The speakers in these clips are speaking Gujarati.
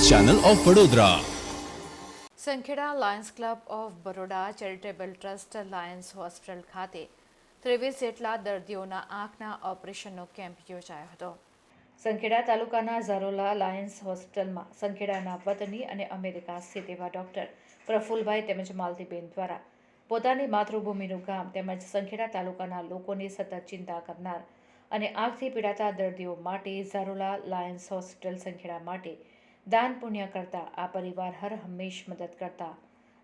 Channel of Vadodara Sankheda lions club of Baroda charitable trust lions hospital ખાતે ત્રેવીસ જેટલા દર્દીઓના આંખના ઓપરેશનનો કેમ્પ યોજાયો હતો. સંખેડા તાલુકાના ઝરોલા લાયન્સ હોસ્પિટલમાં સંખેડાના વતની અને અમેરિકા સ્થિત એવા ડૉક્ટર પ્રફુલભાઈ તેમજ માલતીબેન દ્વારા પોતાની માતૃભૂમિનું ગામ તેમજ સંખેડા તાલુકાના લોકોની સતત ચિંતા કરનાર અને આગથી પીડાતા દર્દીઓ માટે ઝારોલા લાયન્સ હોસ્પિટલ સંખેડા માટે દાન પુણ્ય કરતા આ પરિવાર હર હંમેશ મદદ કરતા.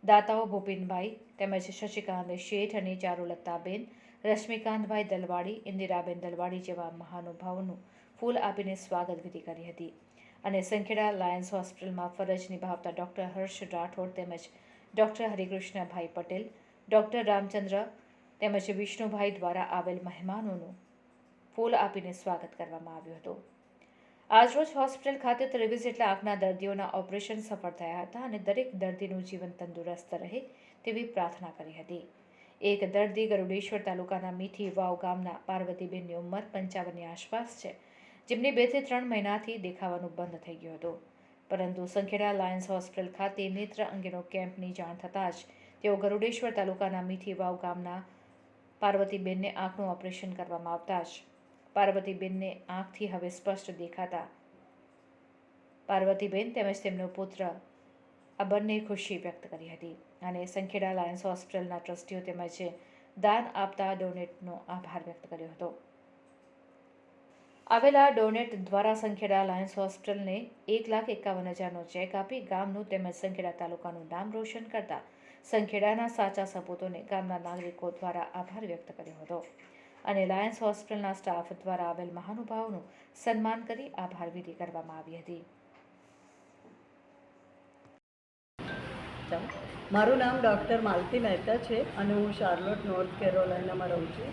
દાતાઓ ભૂપિનભાઈ તેમજ શશિકાંત શેઠ અને ચારુલતાબેન, રશ્મિકાંતભાઈ દલવાડી, ઇન્દિરાબેન દલવાડી જેવા મહાનુભાવોનું ફૂલ આપીને સ્વાગત વિધિ કરી હતી. અને સંખેડા લાયન્સ હોસ્પિટલમાં ફરજ નિભાવતા ડૉક્ટર હર્ષ રાઠોડ તેમજ ડૉક્ટર હરિકૃષ્ણભાઈ પટેલ, ડૉક્ટર રામચંદ્ર તેમજ વિષ્ણુભાઈ દ્વારા આવેલ મહેમાનોનું ફૂલ આપીને સ્વાગત કરવામાં આવ્યું હતું. આજરોજ હોસ્પિટલ ખાતે ત્રેવીસ જેટલા આંખના દર્દીઓના ઓપરેશન સફળ થયા હતા અને દરેક દર્દીનું જીવન તંદુરસ્ત રહે તેવી પ્રાર્થના કરી હતી. એક દર્દી ગરુડેશ્વર તાલુકાના મીઠી વાવ ગામના પાર્વતીબેનની ઉંમર પંચાવનની આસપાસ છે, જેમને બેથી ત્રણ મહિનાથી દેખાવાનું બંધ થઈ ગયું હતું. પરંતુ સંખેડા લાયન્સ હોસ્પિટલ ખાતે નેત્ર અંગેનો કેમ્પની જાણ થતાં જ તેઓ ગરુડેશ્વર તાલુકાના મીઠી વાવ ગામના પાર્વતીબેનને આંખનું ઓપરેશન કરવામાં આવતા જ પાર્વતીબેનને આંખથી હવે સ્પષ્ટ દેખાતા. પાર્વતીબેન તેમજ તેમનો પુત્ર, આ બંને ખુશી વ્યક્ત કરી હતી અને સંખેડા લાયન્સ હોસ્પિટલના ટ્રસ્ટીઓ તેમજ દાન આપતા ડોનેટનો આભાર વ્યક્ત કર્યો હતો. આવેલા ડોનેટ દ્વારા સંખેડા લાયન્સ હોસ્પિટલને એક લાખ એકાવન હજારનો ચેક આપી ગામનું તેમજ સંખેડા તાલુકાનું નામ રોશન કરતા સંખેડાના સાચા સપૂતોને ગામના નાગરિકો દ્વારા આભાર વ્યક્ત કર્યો હતો. અને લાયન્સ હોસ્પિટલના સ્ટાફ દ્વારા આવેલ મહાનુભાવોનું સન્માન કરી આભાર વિધિ કરવામાં આવી હતી. મારું નામ ડૉક્ટર માલતી મહેતા છે અને હું શાર્લોટ, નોર્થ કેરોલાઇનામાં રહું છું.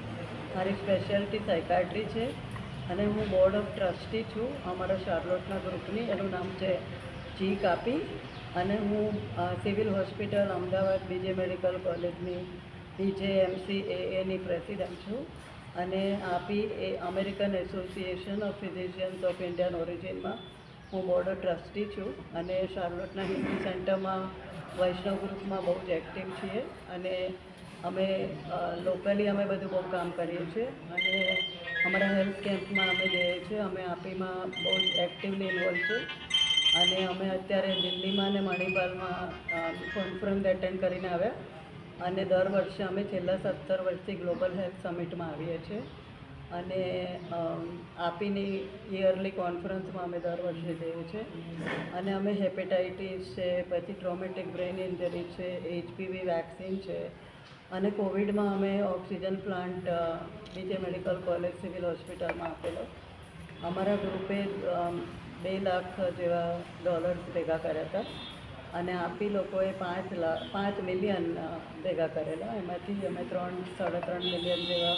મારી સ્પેશિયાલિટી સાયકાટ્રી છે અને હું બોર્ડ ઓફ ટ્રસ્ટી છું અમારા શાર્લોટના ગ્રુપની. એનું નામ છે જી કાપી અને હું સિવિલ હોસ્પિટલ, અમદાવાદ, બીજે મેડિકલ કોલેજની, બીજે એમસી એની પ્રેસિડેન્ટ છું. અને આપી એ American association of physicians of Indian ઓરિજિનમાં હું બોર્ડ ટ્રસ્ટી છું અને શાર્લોટના હિન્દી સેન્ટરમાં વૈષ્ણવ ગ્રુપમાં બહુ જ એક્ટિવ છીએ અને અમે લોકલી અમે બધું બહુ કામ કરીએ છીએ અને અમારા હેલ્થ કેમ્પમાં અમે જઈએ છીએ, અમે આપીમાં બહુ જ એક્ટિવલી ઇન્વોલ્વ છે અને અમે અત્યારે દિલ્હીમાં અને મણિપાલમાં કોન્ફરન્સ એટેન્ડ કરીને આવ્યા. અને દર વર્ષે અમે છેલ્લા સત્તર વર્ષથી ગ્લોબલ હેલ્થ સમિટમાં આવીએ છીએ. અને આપીની યરલી કોન્ફરન્સમાં અમે દર વર્ષે જઈએ છીએ. અને અમે હેપેટાઇટિસ છે, પછી ટ્રોમેટિક બ્રેઇન ઇન્જરી છે, એચપીવી વેક્સિન છે. અને કોવિડમાં અમે ઓક્સિજન પ્લાન્ટ બીજે મેડિકલ કોલેજ, સિવિલ હોસ્પિટલમાં આપેલો. અમારા ગ્રુપે બે લાખ જેવા ડોલર્સ ભેગા કર્યા હતા. અને આપી લોકોએ પાંચ પાંચ મિલિયન ભેગા કરેલા. એમાંથી અમે ત્રણ, સાડા ત્રણ મિલિયન જેવા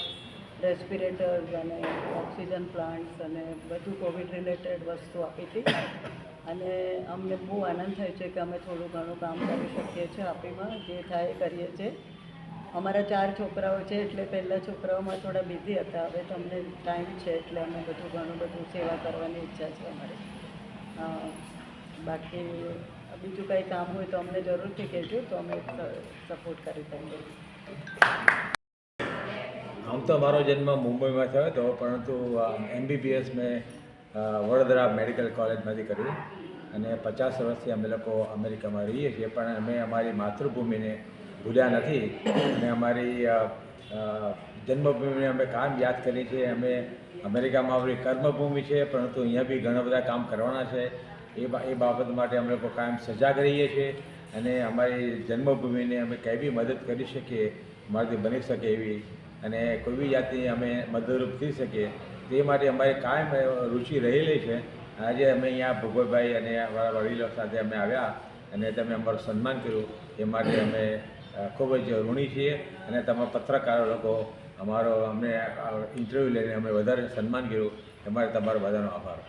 રેસ્પિરેટર્સ અને ઓક્સિજન પ્લાન્ટ્સ અને બધું કોવિડ રિલેટેડ વસ્તુ આપી હતી. અને અમને બહુ આનંદ થાય છે કે અમે થોડું ઘણું કામ કરી શકીએ છીએ આપીમાં, જે થાય કરીએ છીએ. અમારા ચાર છોકરાઓ છે એટલે પહેલાં છોકરાઓમાં થોડા બિઝી હતા. હવે તમને ટાઈમ છે એટલે અમે બધું ઘણું બધું સેવા કરવાની ઈચ્છા છે અમારી. બાકી બીજું કંઈ કામ હોય તો અમને જરૂરથી કહેજો, તો અમે સપોર્ટ કરી શકીએ. આમ તો મારો જન્મ મુંબઈમાં થયો હતો, પરંતુ એમબીબીએસ મેં વડોદરા મેડિકલ કોલેજમાંથી કર્યું. અને પચાસ વર્ષથી અમે લોકો અમેરિકામાં રહીએ છીએ, પણ અમે અમારી માતૃભૂમિને ભૂલ્યા નથી. અને અમારી જન્મભૂમિને અમે કામ યાદ કરીએ છીએ. અમે અમેરિકામાં આપણી કર્મભૂમિ છે, પરંતુ અહીંયા બી ઘણા બધા કામ કરવાના છે. એ એ બાબત માટે અમે લોકો કાયમ સજાગ રહીએ છીએ અને અમારી જન્મભૂમિને અમે કંઈ બી મદદ કરી શકીએ અમારાથી બની શકે એવી અને કોઈ બી જાતની અમે મદદરૂપ થઈ શકીએ, તે માટે અમારી કાયમ રુચિ રહેલી છે. આજે અમે અહીંયા ભગવતભાઈ અને અમારા વડીલો સાથે અમે આવ્યા અને તમે અમારું સન્માન કર્યું. એ માટે અમે ખૂબ જ ઋણી છીએ અને તમે પત્રકારો લોકો અમારો અમને ઇન્ટરવ્યૂ લઈને અમે વધારે સન્માન કર્યું. એ માટે તમારો બધાનો આભાર.